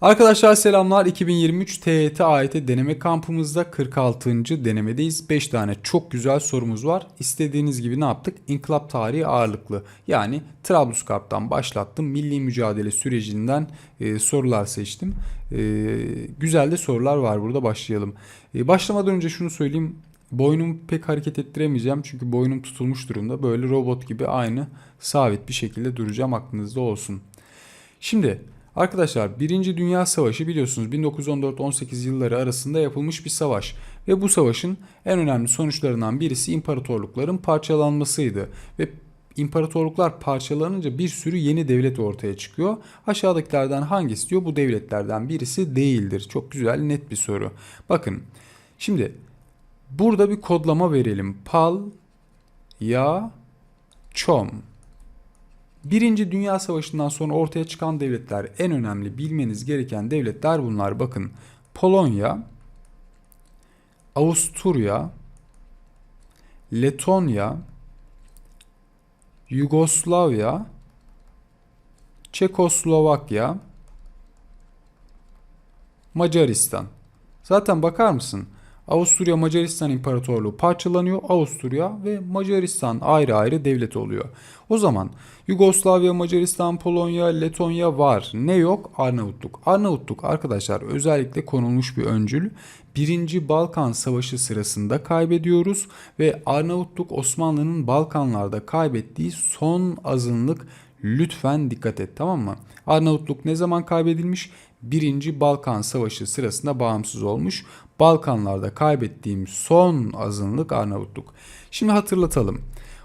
Arkadaşlar selamlar. 2023 TYT AYT deneme kampımızda 46. denemedeyiz. 5 tane çok güzel sorumuz var. İstediğiniz gibi ne yaptık? İnkılap tarihi ağırlıklı. Yani Trablusgarp'tan başlattım. Milli mücadele sürecinden e, sorular seçtim. E, güzel de sorular var burada. Başlayalım. E, başlamadan önce şunu söyleyeyim. Boynumu pek hareket ettiremeyeceğim çünkü boynum tutulmuş durumda. Böyle robot gibi aynı sabit bir şekilde duracağım aklınızda olsun. Şimdi arkadaşlar Birinci Dünya Savaşı biliyorsunuz 1914-18 yılları arasında yapılmış bir savaş. Ve bu savaşın en önemli sonuçlarından birisi imparatorlukların parçalanmasıydı. Ve imparatorluklar parçalanınca bir sürü yeni devlet ortaya çıkıyor. Aşağıdakilerden hangisi diyor bu devletlerden birisi değildir. Çok güzel net bir soru. Bakın şimdi burada bir kodlama verelim. Pal, ya, çom. Birinci Dünya Savaşı'ndan sonra ortaya çıkan devletler en önemli bilmeniz gereken devletler bunlar. Bakın Polonya, Avusturya, Letonya, Yugoslavya, Çekoslovakya, Macaristan. Zaten bakar mısın? Avusturya Macaristan İmparatorluğu parçalanıyor. Avusturya ve Macaristan ayrı ayrı devlet oluyor. O zaman Yugoslavya, Macaristan, Polonya, Letonya var. Ne yok? Arnavutluk. Arnavutluk arkadaşlar özellikle konulmuş bir öncül. Birinci Balkan Savaşı sırasında kaybediyoruz ve Arnavutluk Osmanlı'nın Balkanlarda kaybettiği son azınlık Lütfen dikkat et tamam mı? Arnavutluk ne zaman kaybedilmiş? Birinci Balkan Savaşı sırasında bağımsız olmuş. Balkanlarda kaybettiğim son azınlık Arnavutluk. Şimdi hatırlatalım.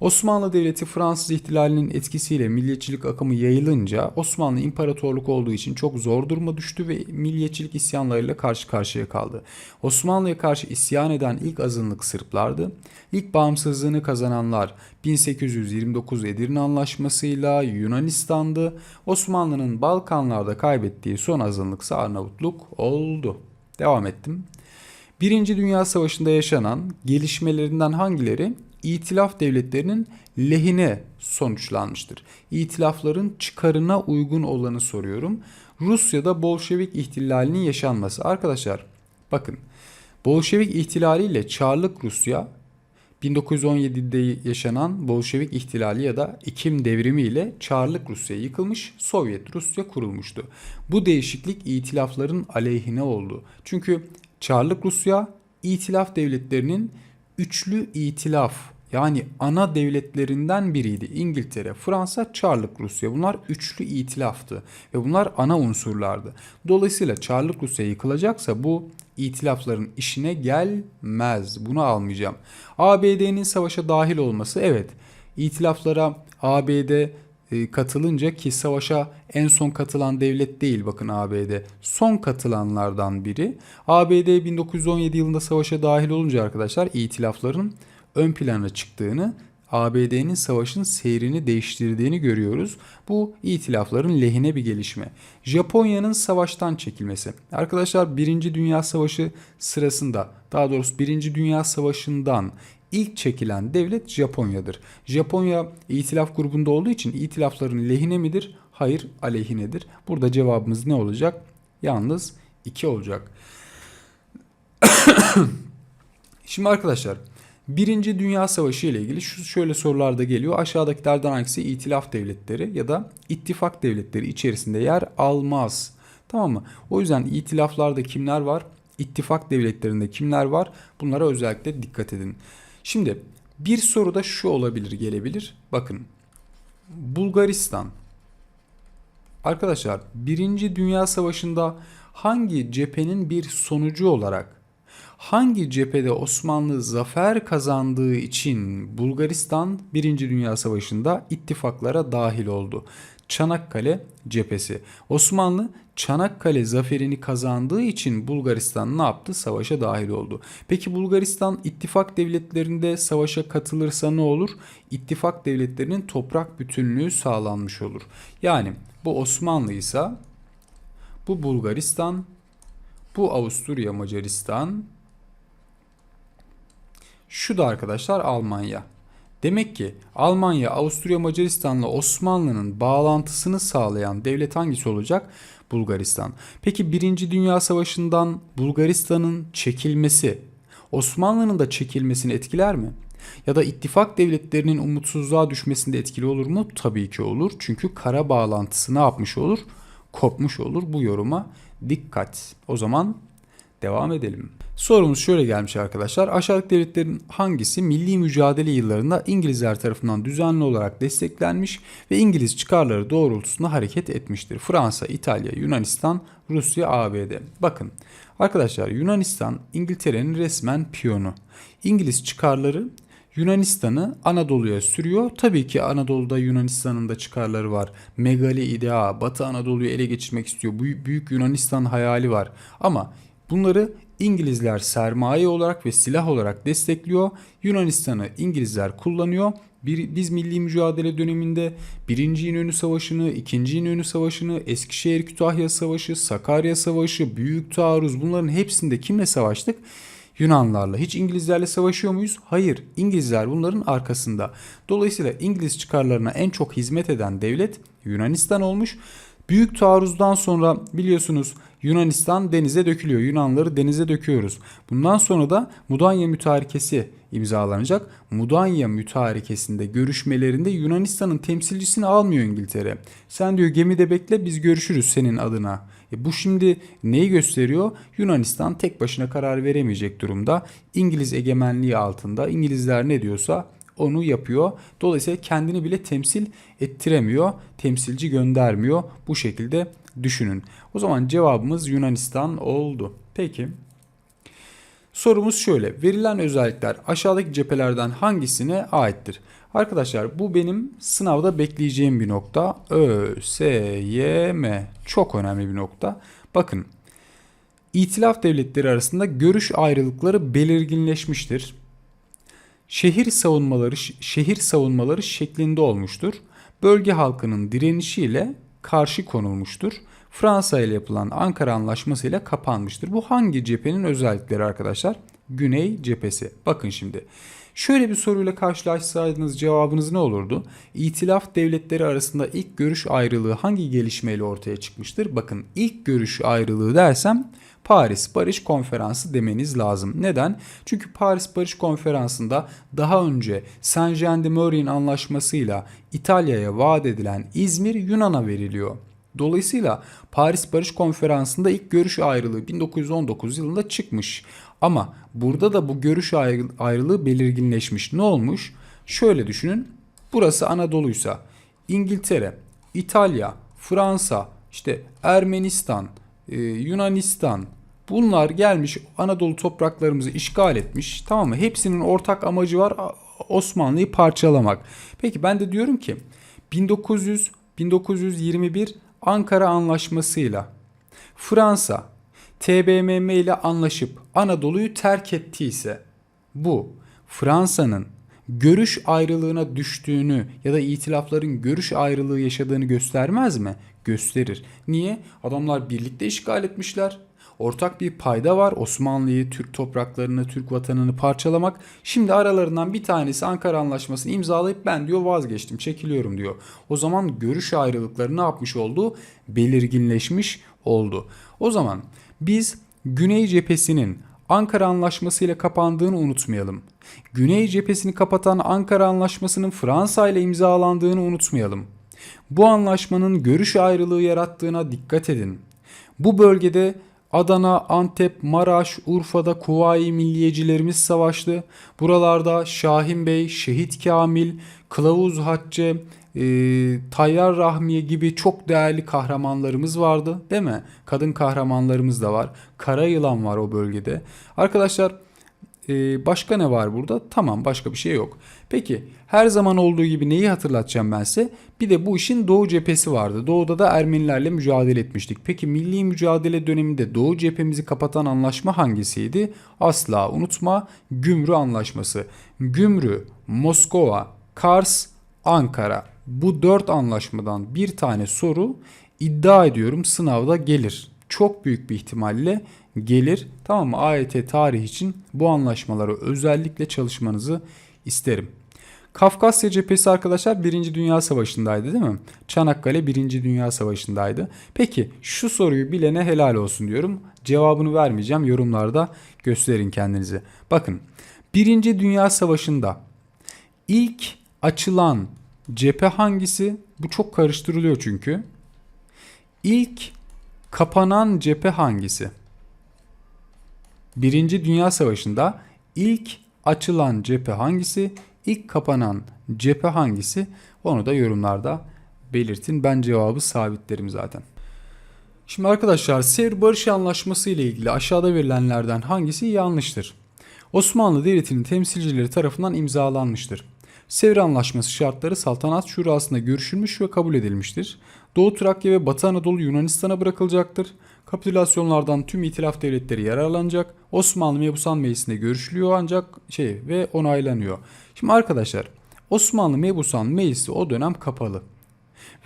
Osmanlı Devleti Fransız ihtilalinin etkisiyle milliyetçilik akımı yayılınca Osmanlı İmparatorluk olduğu için çok zor duruma düştü ve milliyetçilik isyanlarıyla karşı karşıya kaldı. Osmanlı'ya karşı isyan eden ilk azınlık Sırplardı. İlk bağımsızlığını kazananlar 1829 Edirne Anlaşması'yla Yunanistan'dı. Osmanlı'nın Balkanlarda kaybettiği son azınlıksa Arnavutluk oldu. Devam ettim. Birinci Dünya Savaşı'nda yaşanan gelişmelerinden hangileri İtilaf devletlerinin lehine sonuçlanmıştır? İtilafların çıkarına uygun olanı soruyorum. Rusya'da Bolşevik ihtilalinin yaşanması. Arkadaşlar bakın Bolşevik ihtilaliyle Çarlık Rusya 1917'de yaşanan Bolşevik ihtilali ya da Ekim devrimi ile Çarlık Rusya yıkılmış, Sovyet Rusya kurulmuştu. Bu değişiklik itilafların aleyhine oldu. Çünkü Çarlık Rusya itilaf devletlerinin üçlü itilaf yani ana devletlerinden biriydi. İngiltere, Fransa, Çarlık Rusya. Bunlar üçlü itilaftı ve bunlar ana unsurlardı. Dolayısıyla Çarlık Rusya yıkılacaksa bu itilafların işine gelmez. Bunu almayacağım. ABD'nin savaşa dahil olması evet. İtilaflara ABD katılınca ki savaşa en son katılan devlet değil bakın ABD. Son katılanlardan biri. ABD 1917 yılında savaşa dahil olunca arkadaşlar itilafların ön plana çıktığını ABD'nin savaşın seyrini değiştirdiğini görüyoruz. Bu itilafların lehine bir gelişme. Japonya'nın savaştan çekilmesi. Arkadaşlar 1. Dünya Savaşı sırasında daha doğrusu 1. Dünya Savaşı'ndan ilk çekilen devlet Japonya'dır. Japonya itilaf grubunda olduğu için itilafların lehine midir? Hayır aleyhinedir. Burada cevabımız ne olacak? Yalnız 2 olacak. Şimdi arkadaşlar Birinci Dünya Savaşı ile ilgili şu şöyle sorular da geliyor. Aşağıdakilerden hangisi itilaf devletleri ya da ittifak devletleri içerisinde yer almaz? Tamam mı? O yüzden itilaflarda kimler var? İttifak devletlerinde kimler var? Bunlara özellikle dikkat edin. Şimdi bir soru da şu olabilir, gelebilir. Bakın. Bulgaristan. Arkadaşlar, Birinci Dünya Savaşı'nda hangi cephenin bir sonucu olarak hangi cephede Osmanlı zafer kazandığı için Bulgaristan 1. Dünya Savaşı'nda ittifaklara dahil oldu? Çanakkale cephesi. Osmanlı Çanakkale zaferini kazandığı için Bulgaristan ne yaptı? Savaşa dahil oldu. Peki Bulgaristan ittifak devletlerinde savaşa katılırsa ne olur? İttifak devletlerinin toprak bütünlüğü sağlanmış olur. Yani bu Osmanlı ise bu Bulgaristan, bu Avusturya Macaristan, şu da arkadaşlar Almanya. Demek ki Almanya, Avusturya, Macaristan'la Osmanlı'nın bağlantısını sağlayan devlet hangisi olacak? Bulgaristan. Peki 1. Dünya Savaşı'ndan Bulgaristan'ın çekilmesi Osmanlı'nın da çekilmesini etkiler mi? Ya da ittifak devletlerinin umutsuzluğa düşmesinde etkili olur mu? Tabii ki olur. Çünkü kara bağlantısı ne yapmış olur? Kopmuş olur. Bu yoruma dikkat. O zaman devam edelim. Sorumuz şöyle gelmiş arkadaşlar. Aşağıdaki devletlerin hangisi milli mücadele yıllarında İngilizler tarafından düzenli olarak desteklenmiş ve İngiliz çıkarları doğrultusunda hareket etmiştir? Fransa, İtalya, Yunanistan, Rusya, ABD. Bakın arkadaşlar Yunanistan İngiltere'nin resmen piyonu. İngiliz çıkarları Yunanistan'ı Anadolu'ya sürüyor. Tabii ki Anadolu'da Yunanistan'ın da çıkarları var. Megali idea, Batı Anadolu'yu ele geçirmek istiyor. Büyük, Yunanistan hayali var. Ama bunları İngilizler sermaye olarak ve silah olarak destekliyor. Yunanistan'ı İngilizler kullanıyor. Bir, biz milli mücadele döneminde 1. İnönü Savaşı'nı, 2. İnönü Savaşı'nı, Eskişehir Kütahya Savaşı, Sakarya Savaşı, Büyük Taarruz bunların hepsinde kimle savaştık? Yunanlarla. Hiç İngilizlerle savaşıyor muyuz? Hayır. İngilizler bunların arkasında. Dolayısıyla İngiliz çıkarlarına en çok hizmet eden devlet Yunanistan olmuş. Büyük taarruzdan sonra biliyorsunuz Yunanistan denize dökülüyor. Yunanları denize döküyoruz. Bundan sonra da Mudanya Mütarekesi imzalanacak. Mudanya Mütarekesi'nde görüşmelerinde Yunanistan'ın temsilcisini almıyor İngiltere. Sen diyor gemide bekle biz görüşürüz senin adına. E bu şimdi neyi gösteriyor? Yunanistan tek başına karar veremeyecek durumda. İngiliz egemenliği altında İngilizler ne diyorsa onu yapıyor. Dolayısıyla kendini bile temsil ettiremiyor. Temsilci göndermiyor. Bu şekilde düşünün. O zaman cevabımız Yunanistan oldu. Peki. Sorumuz şöyle. Verilen özellikler aşağıdaki cephelerden hangisine aittir? Arkadaşlar bu benim sınavda bekleyeceğim bir nokta. Ö, S, Y, M. Çok önemli bir nokta. Bakın. İtilaf devletleri arasında görüş ayrılıkları belirginleşmiştir. Şehir savunmaları şehir savunmaları şeklinde olmuştur. Bölge halkının direnişiyle karşı konulmuştur. Fransa ile yapılan Ankara Anlaşması ile kapanmıştır. Bu hangi cephenin özellikleri arkadaşlar? Güney cephesi. Bakın şimdi. Şöyle bir soruyla karşılaşsaydınız cevabınız ne olurdu? İtilaf devletleri arasında ilk görüş ayrılığı hangi gelişmeyle ortaya çıkmıştır? Bakın ilk görüş ayrılığı dersem Paris Barış Konferansı demeniz lazım. Neden? Çünkü Paris Barış Konferansı'nda daha önce Saint Jean de Maurienne anlaşmasıyla İtalya'ya vaat edilen İzmir Yunan'a veriliyor. Dolayısıyla Paris Barış Konferansı'nda ilk görüş ayrılığı 1919 yılında çıkmış. Ama burada da bu görüş ayrılığı belirginleşmiş. Ne olmuş? Şöyle düşünün. Burası Anadolu'ysa İngiltere, İtalya, Fransa, işte Ermenistan, e, Yunanistan bunlar gelmiş Anadolu topraklarımızı işgal etmiş. Tamam mı? Hepsinin ortak amacı var Osmanlı'yı parçalamak. Peki ben de diyorum ki 1900 1921 Ankara Anlaşması'yla Fransa TBMM ile anlaşıp Anadolu'yu terk ettiyse bu Fransa'nın görüş ayrılığına düştüğünü ya da itilafların görüş ayrılığı yaşadığını göstermez mi? Gösterir. Niye? Adamlar birlikte işgal etmişler. Ortak bir payda var Osmanlı'yı, Türk topraklarını, Türk vatanını parçalamak. Şimdi aralarından bir tanesi Ankara Anlaşması'nı imzalayıp ben diyor vazgeçtim, çekiliyorum diyor. O zaman görüş ayrılıkları ne yapmış oldu? Belirginleşmiş oldu. O zaman biz Güney cephesinin Ankara Anlaşması ile kapandığını unutmayalım. Güney cephesini kapatan Ankara Anlaşması'nın Fransa ile imzalandığını unutmayalım. Bu anlaşmanın görüş ayrılığı yarattığına dikkat edin. Bu bölgede Adana, Antep, Maraş, Urfa'da Kuvayi milliyecilerimiz savaştı. Buralarda Şahin Bey, Şehit Kamil, Kılavuz Hacce, e, Tayyar Rahmiye gibi çok değerli kahramanlarımız vardı değil mi? Kadın kahramanlarımız da var. Kara yılan var o bölgede. Arkadaşlar e, başka ne var burada? Tamam başka bir şey yok. Peki her zaman olduğu gibi neyi hatırlatacağım ben size? Bir de bu işin Doğu cephesi vardı. Doğuda da Ermenilerle mücadele etmiştik. Peki milli mücadele döneminde Doğu cephemizi kapatan anlaşma hangisiydi? Asla unutma Gümrü Anlaşması. Gümrü, Moskova, Kars, Ankara. Bu dört anlaşmadan bir tane soru iddia ediyorum sınavda gelir. Çok büyük bir ihtimalle gelir. Tamam mı? AYT tarih için bu anlaşmaları özellikle çalışmanızı isterim. Kafkasya cephesi arkadaşlar 1. Dünya Savaşı'ndaydı değil mi? Çanakkale 1. Dünya Savaşı'ndaydı. Peki şu soruyu bilene helal olsun diyorum. Cevabını vermeyeceğim. Yorumlarda gösterin kendinizi. Bakın 1. Dünya Savaşı'nda ilk açılan cephe hangisi? Bu çok karıştırılıyor çünkü. İlk kapanan cephe hangisi? Birinci Dünya Savaşı'nda ilk açılan cephe hangisi? İlk kapanan cephe hangisi? Onu da yorumlarda belirtin. Ben cevabı sabitlerim zaten. Şimdi arkadaşlar Sevr Barış Anlaşması ile ilgili aşağıda verilenlerden hangisi yanlıştır? Osmanlı Devleti'nin temsilcileri tarafından imzalanmıştır. Sevr Anlaşması şartları Saltanat Şurası'nda görüşülmüş ve kabul edilmiştir. Doğu Trakya ve Batı Anadolu Yunanistan'a bırakılacaktır. Kapitülasyonlardan tüm itilaf devletleri yararlanacak. Osmanlı Mebusan Meclisi'nde görüşülüyor ancak şey ve onaylanıyor. Şimdi arkadaşlar Osmanlı Mebusan Meclisi o dönem kapalı.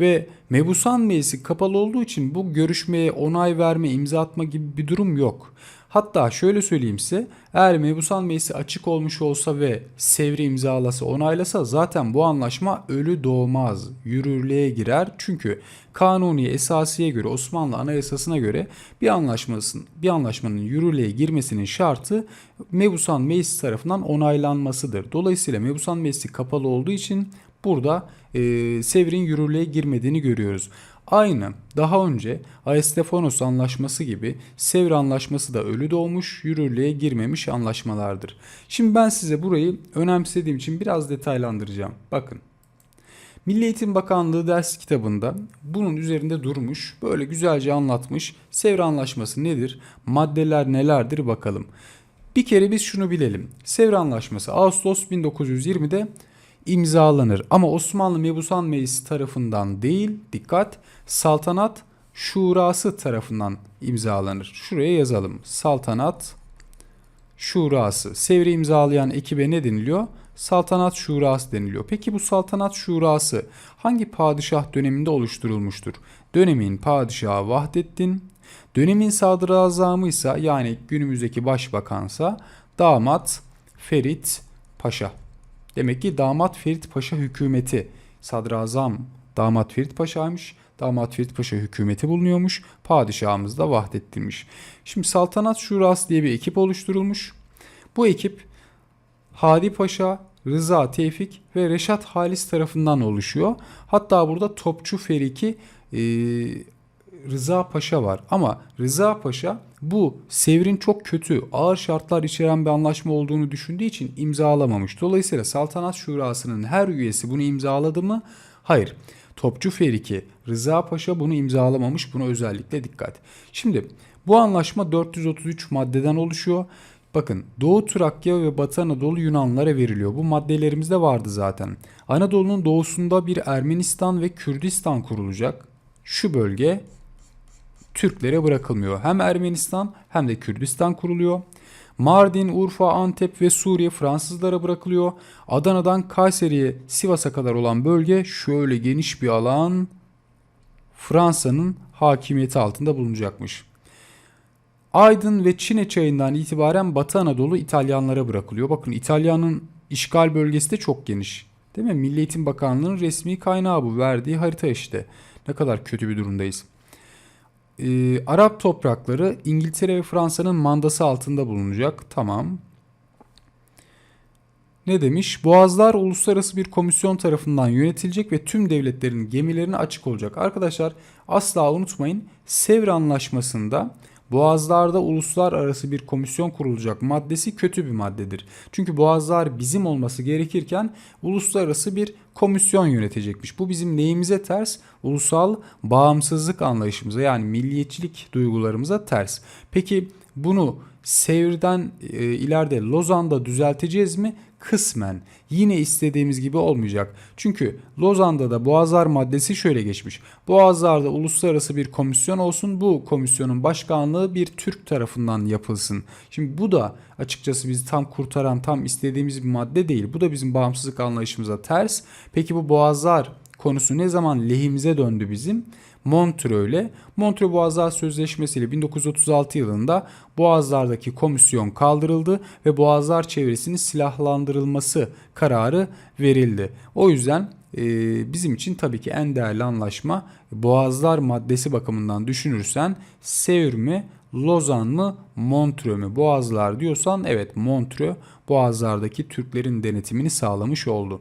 Ve Mebusan Meclisi kapalı olduğu için bu görüşmeye onay verme, imza atma gibi bir durum yok. Hatta şöyle söyleyeyim size eğer Mebusan Meclisi açık olmuş olsa ve Sevri imzalasa onaylasa zaten bu anlaşma ölü doğmaz, yürürlüğe girer. Çünkü kanuni esasiye göre Osmanlı Anayasası'na göre bir anlaşmasının bir anlaşmanın yürürlüğe girmesinin şartı Mebusan Meclisi tarafından onaylanmasıdır. Dolayısıyla Mebusan Meclisi kapalı olduğu için burada e, Sevr'in yürürlüğe girmediğini görüyoruz. Aynı daha önce Aristofanos anlaşması gibi Sevr anlaşması da ölü doğmuş, yürürlüğe girmemiş anlaşmalardır. Şimdi ben size burayı önemsediğim için biraz detaylandıracağım. Bakın. Milli Eğitim Bakanlığı ders kitabında bunun üzerinde durmuş, böyle güzelce anlatmış. Sevr Anlaşması nedir? Maddeler nelerdir bakalım. Bir kere biz şunu bilelim. Sevr Anlaşması Ağustos 1920'de imzalanır. Ama Osmanlı Mebusan Meclisi tarafından değil, dikkat, Saltanat Şurası tarafından imzalanır. Şuraya yazalım. Saltanat Şurası. Sevri imzalayan ekibe ne deniliyor? Saltanat Şurası deniliyor. Peki bu Saltanat Şurası hangi padişah döneminde oluşturulmuştur? Dönemin padişahı Vahdettin, dönemin sadrazamı ise yani günümüzdeki başbakansa damat Ferit Paşa. Demek ki damat Ferit Paşa hükümeti sadrazam damat Ferit Paşa'ymış. Damat Ferit Paşa hükümeti bulunuyormuş. Padişahımız da Vahdettin'miş. Şimdi Saltanat Şurası diye bir ekip oluşturulmuş. Bu ekip Hadi Paşa, Rıza Tevfik ve Reşat Halis tarafından oluşuyor. Hatta burada Topçu Feriki e, Rıza Paşa var. Ama Rıza Paşa bu Sevr'in çok kötü, ağır şartlar içeren bir anlaşma olduğunu düşündüğü için imzalamamış. Dolayısıyla Saltanat Şurası'nın her üyesi bunu imzaladı mı? Hayır. Topçu Feriki, Rıza Paşa bunu imzalamamış. Buna özellikle dikkat. Şimdi bu anlaşma 433 maddeden oluşuyor. Bakın Doğu Trakya ve Batı Anadolu Yunanlara veriliyor. Bu maddelerimizde vardı zaten. Anadolu'nun doğusunda bir Ermenistan ve Kürdistan kurulacak. Şu bölge Türklere bırakılmıyor. Hem Ermenistan hem de Kürdistan kuruluyor. Mardin, Urfa, Antep ve Suriye Fransızlara bırakılıyor. Adana'dan Kayseri'ye, Sivas'a kadar olan bölge şöyle geniş bir alan Fransa'nın hakimiyeti altında bulunacakmış. Aydın ve Çine çayından itibaren Batı Anadolu İtalyanlara bırakılıyor. Bakın İtalya'nın işgal bölgesi de çok geniş. Değil mi? Milli Eğitim Bakanlığı'nın resmi kaynağı bu. Verdiği harita işte. Ne kadar kötü bir durumdayız. Ee, Arap toprakları İngiltere ve Fransa'nın mandası altında bulunacak. Tamam. Ne demiş? Boğazlar uluslararası bir komisyon tarafından yönetilecek ve tüm devletlerin gemilerine açık olacak. Arkadaşlar asla unutmayın Sevr Anlaşması'nda Boğazlarda uluslararası bir komisyon kurulacak maddesi kötü bir maddedir. Çünkü boğazlar bizim olması gerekirken uluslararası bir komisyon yönetecekmiş. Bu bizim neyimize ters? Ulusal bağımsızlık anlayışımıza yani milliyetçilik duygularımıza ters. Peki bunu Sevr'den e, ileride Lozan'da düzelteceğiz mi? Kısmen. Yine istediğimiz gibi olmayacak. Çünkü Lozan'da da Boğazlar maddesi şöyle geçmiş. Boğazlar'da uluslararası bir komisyon olsun. Bu komisyonun başkanlığı bir Türk tarafından yapılsın. Şimdi bu da açıkçası bizi tam kurtaran, tam istediğimiz bir madde değil. Bu da bizim bağımsızlık anlayışımıza ters. Peki bu Boğazlar konusu ne zaman lehimize döndü bizim? Montreux ile Montreux Boğazlar Sözleşmesi ile 1936 yılında Boğazlardaki komisyon kaldırıldı ve Boğazlar çevresinin silahlandırılması kararı verildi. O yüzden e, bizim için tabii ki en değerli anlaşma Boğazlar maddesi bakımından düşünürsen Sevr mi, Lozan mı, Montreux mü? Boğazlar diyorsan evet Montreux Boğazlardaki Türklerin denetimini sağlamış oldu.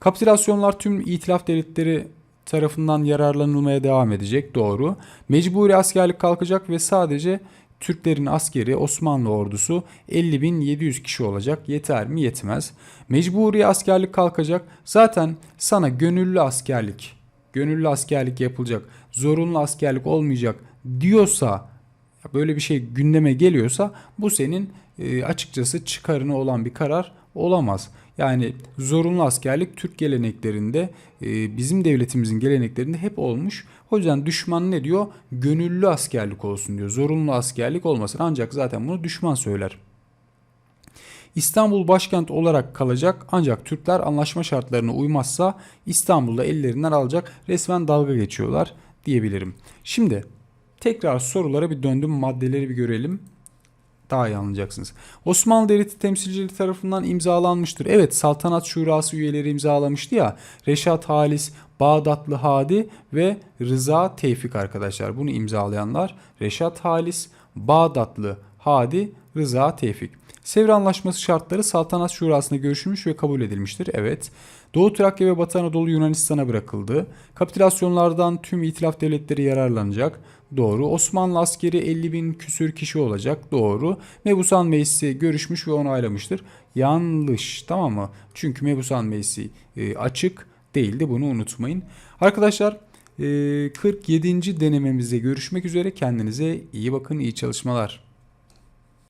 Kapitülasyonlar tüm itilaf devletleri tarafından yararlanılmaya devam edecek doğru. Mecburi askerlik kalkacak ve sadece Türklerin askeri Osmanlı ordusu 50.700 kişi olacak. Yeter mi? Yetmez. Mecburi askerlik kalkacak. Zaten sana gönüllü askerlik, gönüllü askerlik yapılacak, zorunlu askerlik olmayacak diyorsa böyle bir şey gündeme geliyorsa bu senin e, açıkçası çıkarına olan bir karar olamaz. Yani zorunlu askerlik Türk geleneklerinde e, bizim devletimizin geleneklerinde hep olmuş. O yüzden düşman ne diyor? Gönüllü askerlik olsun diyor. Zorunlu askerlik olmasın. Ancak zaten bunu düşman söyler. İstanbul başkent olarak kalacak ancak Türkler anlaşma şartlarına uymazsa İstanbul'da ellerinden alacak resmen dalga geçiyorlar diyebilirim. Şimdi tekrar sorulara bir döndüm maddeleri bir görelim daha iyi anlayacaksınız. Osmanlı Devleti temsilcileri tarafından imzalanmıştır. Evet Saltanat Şurası üyeleri imzalamıştı ya. Reşat Halis, Bağdatlı Hadi ve Rıza Tevfik arkadaşlar. Bunu imzalayanlar Reşat Halis, Bağdatlı Hadi, Rıza Tevfik. Sevr Anlaşması şartları Saltanat Şurası'nda görüşülmüş ve kabul edilmiştir. Evet. Doğu Trakya ve Batı Anadolu Yunanistan'a bırakıldı. Kapitülasyonlardan tüm itilaf devletleri yararlanacak. Doğru. Osmanlı askeri 50 bin küsür kişi olacak. Doğru. Mebusan Meclisi görüşmüş ve onaylamıştır. Yanlış. Tamam mı? Çünkü Mebusan Meclisi e, açık değildi. Bunu unutmayın. Arkadaşlar e, 47. denememizde görüşmek üzere. Kendinize iyi bakın. iyi çalışmalar.